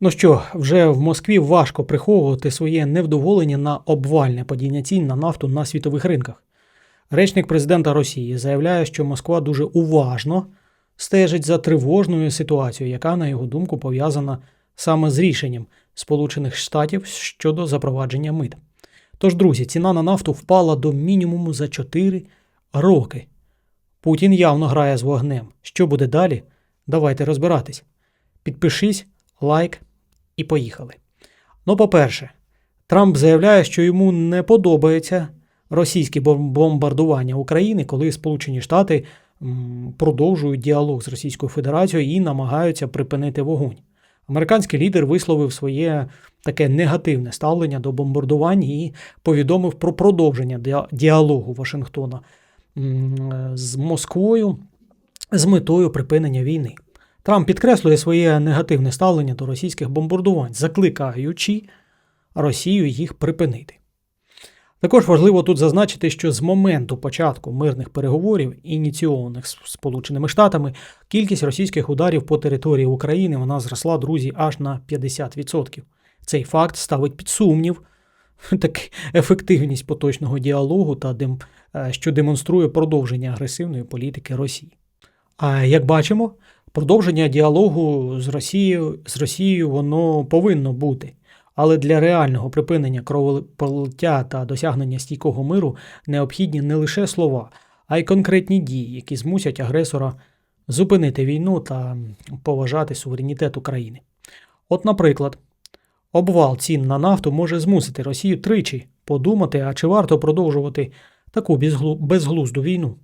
Ну що, вже в Москві важко приховувати своє невдоволення на обвальне падіння цін на нафту на світових ринках. Речник президента Росії заявляє, що Москва дуже уважно стежить за тривожною ситуацією, яка, на його думку, пов'язана саме з рішенням Сполучених Штатів щодо запровадження мит. Тож, друзі, ціна на нафту впала до мінімуму за 4 роки. Путін явно грає з вогнем. Що буде далі? Давайте розбиратись. Підпишись, лайк і поїхали. Ну, по-перше, Трамп заявляє, що йому не подобається російське бомбардування України, коли Сполучені Штати продовжують діалог з Російською Федерацією і намагаються припинити вогонь. Американський лідер висловив своє таке негативне ставлення до бомбардувань і повідомив про продовження діа- діалогу Вашингтона з Москвою з метою припинення війни. Трамп підкреслює своє негативне ставлення до російських бомбардувань, закликаючи Росію їх припинити. Також важливо тут зазначити, що з моменту початку мирних переговорів, ініційованих Сполученими Штатами, кількість російських ударів по території України вона зросла, друзі, аж на 50%. Цей факт ставить під сумнів так, ефективність поточного діалогу, та дем, е, що демонструє продовження агресивної політики Росії. А як бачимо, продовження діалогу з Росією, з Росією воно повинно бути. Але для реального припинення кровопролиття та досягнення стійкого миру необхідні не лише слова, а й конкретні дії, які змусять агресора зупинити війну та поважати суверенітет України. От, наприклад, обвал цін на нафту може змусити Росію тричі подумати, а чи варто продовжувати таку безглузду війну.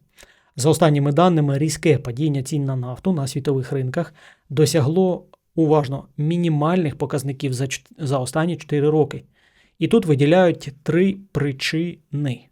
За останніми даними, різке падіння цін на нафту на світових ринках досягло уважно мінімальних показників за, за останні 4 роки. І тут виділяють три причини.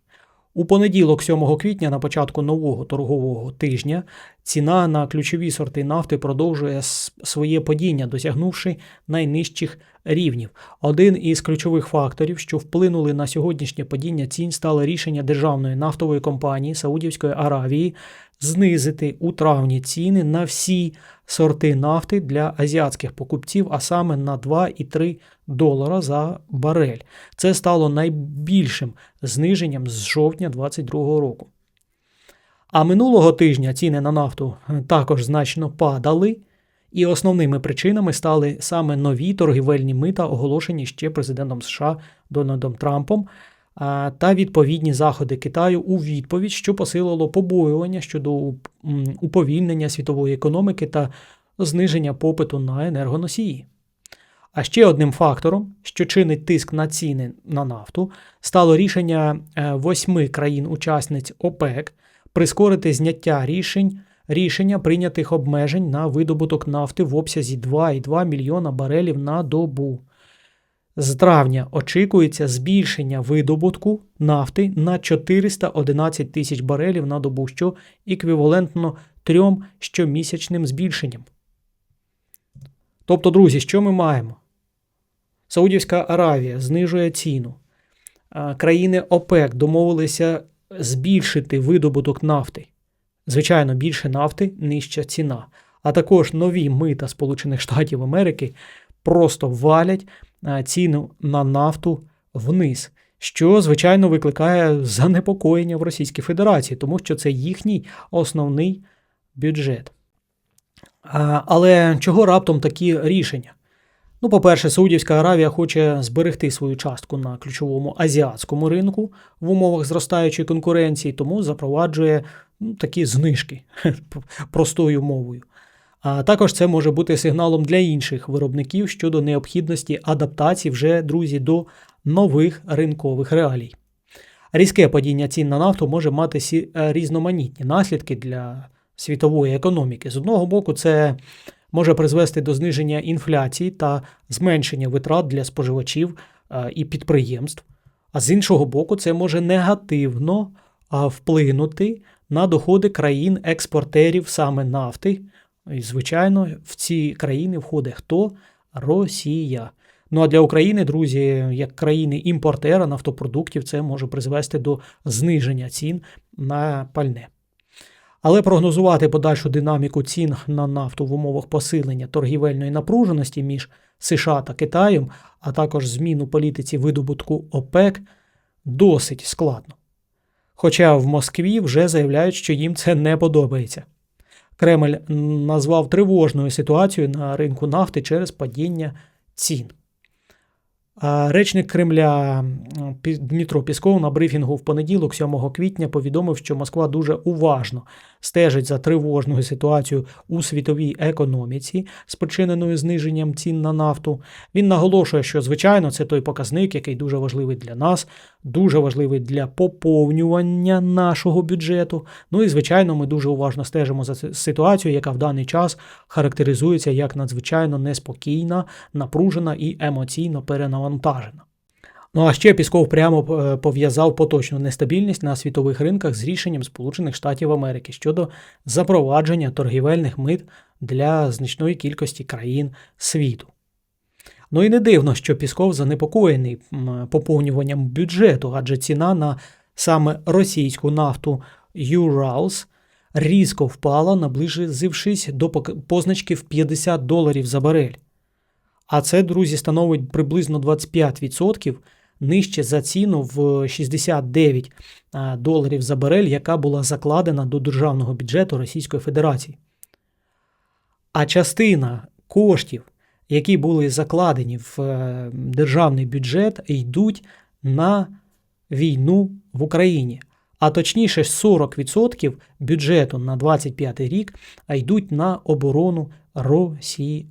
У понеділок, 7 квітня, на початку нового торгового тижня, ціна на ключові сорти нафти продовжує своє падіння, досягнувши найнижчих рівнів. Один із ключових факторів, що вплинули на сьогоднішнє падіння цін, стало рішення державної нафтової компанії Саудівської Аравії знизити у травні ціни на всі сорти нафти для азіатських покупців, а саме на 2,3 долара за барель. Це стало найбільшим зниженням з жовтня 2022 року. А минулого тижня ціни на нафту е, також значно падали, і основними причинами стали саме нові торгівельні мита, оголошені ще президентом США Дональдом Трампом, та відповідні заходи Китаю у відповідь, що посилило побоювання щодо уповільнення світової економіки та зниження попиту на енергоносії. А ще одним фактором, що чинить тиск на ціни на нафту, стало рішення е, восьми країн-учасниць ОПЕК прискорити зняття рішень, рішення прийнятих обмежень на видобуток нафти в обсязі 2,2 мільйона барелів на добу. З травня очікується збільшення видобутку нафти на 411 тисяч барелів на добу, що еквівалентно трьом щомісячним збільшенням. Тобто, друзі, що ми маємо? Саудівська Аравія знижує ціну. Країни ОПЕК домовилися збільшити видобуток нафти. Звичайно, більше нафти нижча ціна. А також нові мита Сполучених Штатів Америки просто валять ціну на нафту вниз, що, звичайно, викликає занепокоєння в Російській Федерації, тому що це їхній основний бюджет. Але чого раптом такі рішення? Ну, по-перше, Саудівська Аравія хоче зберегти свою частку на ключовому азіатському ринку в умовах зростаючої конкуренції, тому запроваджує ну, такі знижки простою мовою. А також це може бути сигналом для інших виробників щодо необхідності адаптації вже, друзі, до нових ринкових реалій. Різке падіння цін на нафту може мати е, різноманітні наслідки для світової економіки. З одного боку, це може призвести до зниження інфляції та зменшення витрат для споживачів е, і підприємств. А з іншого боку, це може негативно вплинути на доходи країн-експортерів саме нафти. І, звичайно, в ці країни входить хто? Росія. Ну а для України, друзі, як країни-імпортера нафтопродуктів, це може призвести до зниження цін на пальне. Але прогнозувати подальшу динаміку цін на нафту в умовах посилення торгівельної напруженості між США та Китаєм, а також зміну політиці видобутку ОПЕК досить складно. Хоча в Москві вже заявляють, що їм це не подобається. Кремль назвав тривожною ситуацію на ринку нафти через падіння цін. Речник Кремля Дмитро Пісков на брифінгу в понеділок, 7 квітня, повідомив, що Москва дуже уважно стежить за тривожною ситуацією у світовій економіці, спричиненою зниженням цін на нафту. Він наголошує, що звичайно це той показник, який дуже важливий для нас, дуже важливий для поповнювання нашого бюджету. Ну і звичайно, ми дуже уважно стежимо за ситуацією, яка в даний час характеризується як надзвичайно неспокійна, напружена і емоційно перенавантажена. Ну а ще Пісков прямо пов'язав поточну нестабільність на світових ринках з рішенням Сполучених Штатів Америки щодо запровадження торгівельних мит для значної кількості країн світу. Ну і не дивно, що Пісков занепокоєний поповнюванням бюджету, адже ціна на саме російську нафту Urals різко впала, наближившись до позначки в 50 доларів за барель. А це, друзі, становить приблизно 25% нижче за ціну в 69 доларів за барель, яка була закладена до державного бюджету Російської Федерації. А частина коштів, які були закладені в е, державний бюджет, йдуть на війну в Україні. А точніше, 40% бюджету на 25 рік йдуть на оборону Росії.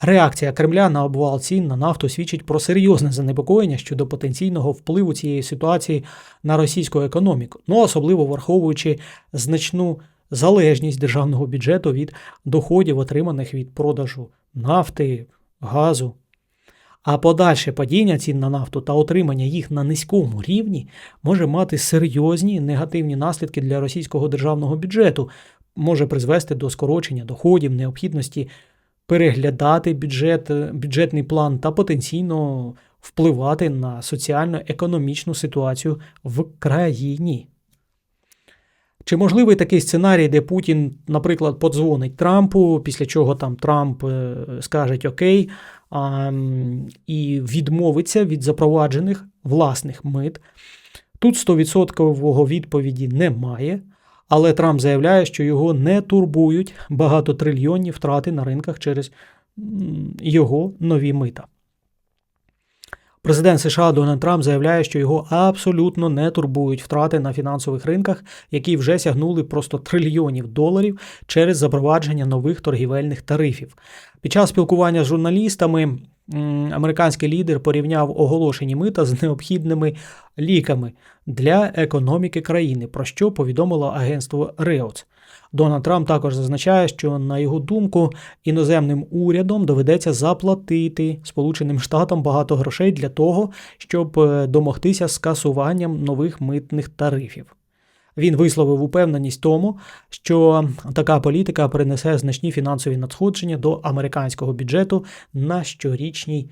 Реакція Кремля на обвал цін на нафту свідчить про серйозне занепокоєння щодо потенційного впливу цієї ситуації на російську економіку, ну особливо враховуючи значну залежність державного бюджету від доходів, отриманих від продажу нафти, газу. А подальше падіння цін на нафту та отримання їх на низькому рівні може мати серйозні негативні наслідки для російського державного бюджету, може призвести до скорочення доходів, необхідності переглядати бюджет, бюджетний план та потенційно впливати на соціально-економічну ситуацію в країні. Чи можливий такий сценарій, де Путін, наприклад, подзвонить Трампу, після чого там Трамп е, скаже Окей а, і відмовиться від запроваджених власних мит? Тут 100% відповіді немає. Але Трамп заявляє, що його не турбують багатотрильйонні втрати на ринках через його нові мита. Президент США Дональд Трамп заявляє, що його абсолютно не турбують втрати на фінансових ринках, які вже сягнули просто трильйонів доларів через запровадження нових торгівельних тарифів. Під час спілкування з журналістами американський лідер порівняв оголошені мита з необхідними ліками для економіки країни, про що повідомило агентство Реоц. Дональд Трамп також зазначає, що на його думку іноземним урядом доведеться заплатити Сполученим Штатам багато грошей для того, щоб е, домогтися скасуванням нових митних тарифів. Він висловив упевненість тому, що така політика принесе значні фінансові надходження до американського бюджету на щорічній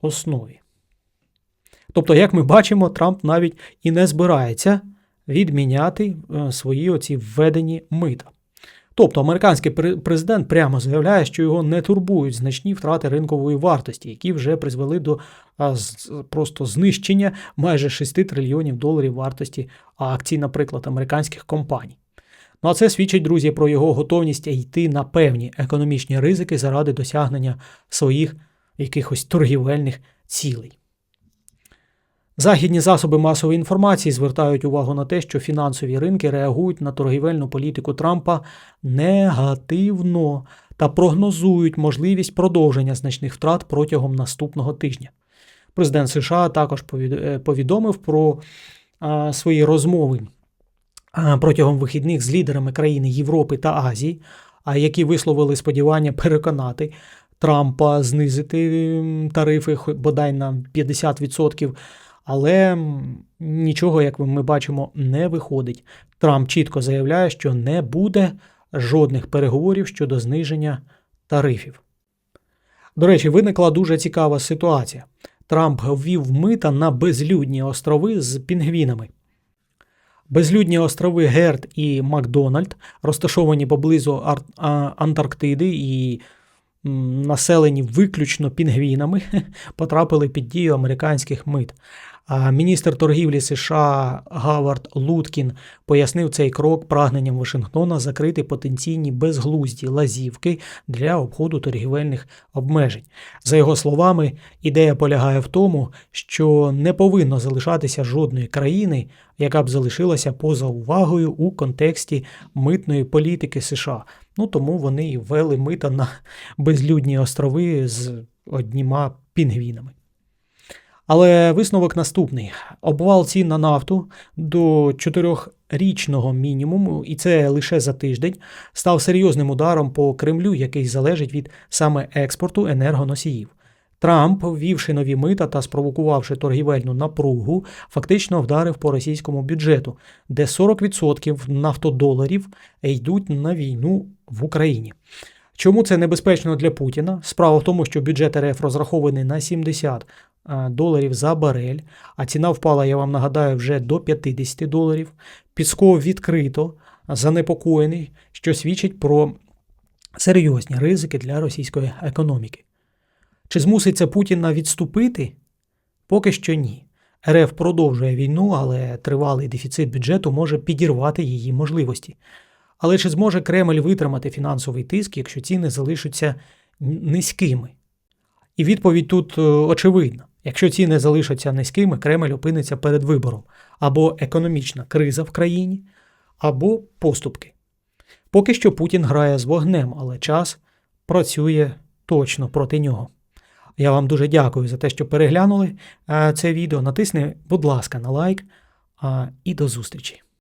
основі. Тобто, як ми бачимо, Трамп навіть і не збирається відміняти е, свої оці введені мита. Тобто американський президент прямо заявляє, що його не турбують значні втрати ринкової вартості, які вже призвели до просто знищення майже 6 трильйонів доларів вартості акцій, наприклад, американських компаній. Ну а це свідчить, друзі, про його готовність йти на певні економічні ризики заради досягнення своїх якихось торгівельних цілей. Західні засоби масової інформації звертають увагу на те, що фінансові ринки реагують на торгівельну політику Трампа негативно та прогнозують можливість продовження значних втрат протягом наступного тижня. Президент США також е, повідомив про свої розмови протягом вихідних з лідерами країни Європи та Азії, які висловили сподівання переконати Трампа знизити тарифи бодай на 50%. Але нічого, як ми бачимо, не виходить. Трамп чітко заявляє, що не буде жодних переговорів щодо зниження тарифів. До речі, виникла дуже цікава ситуація. Трамп ввів мита на безлюдні острови з пінгвінами. Безлюдні острови Герд і Макдональд, розташовані поблизу Антарктиди і населені виключно пінгвінами, потрапили під дію американських мит. Міністр торгівлі США Гавард Луткін пояснив цей крок прагненням Вашингтона закрити потенційні безглузді лазівки для обходу торгівельних обмежень. За його словами, ідея полягає в тому, що не повинно залишатися жодної країни, яка б залишилася поза увагою у контексті митної політики США. Ну тому вони і ввели мита на безлюдні острови з одніма пінгвінами. Але висновок наступний: обвал цін на нафту до чотирьохрічного мінімуму, і це лише за тиждень, став серйозним ударом по Кремлю, який залежить від саме експорту енергоносіїв. Трамп, ввівши нові мита та спровокувавши торгівельну напругу, фактично вдарив по російському бюджету, де 40% нафтодоларів йдуть на війну в Україні. Чому це небезпечно для Путіна? Справа в тому, що бюджет РФ розрахований на 70 е, доларів за барель, а ціна впала, я вам нагадаю, вже до 50 доларів. Пісков відкрито занепокоєний, що свідчить про серйозні ризики для російської економіки. Чи змусить це Путіна відступити? Поки що ні. РФ продовжує війну, але тривалий дефіцит бюджету може підірвати її можливості. Але чи зможе Кремль витримати фінансовий тиск, якщо ціни залишаться низькими? І відповідь тут е, очевидна: якщо ціни залишаться низькими, Кремль опиниться перед вибором або економічна криза в країні, або поступки. Поки що Путін грає з вогнем, але час працює точно проти нього. Я вам дуже дякую за те, що переглянули е, це відео. Натисни, будь ласка, на лайк і до зустрічі.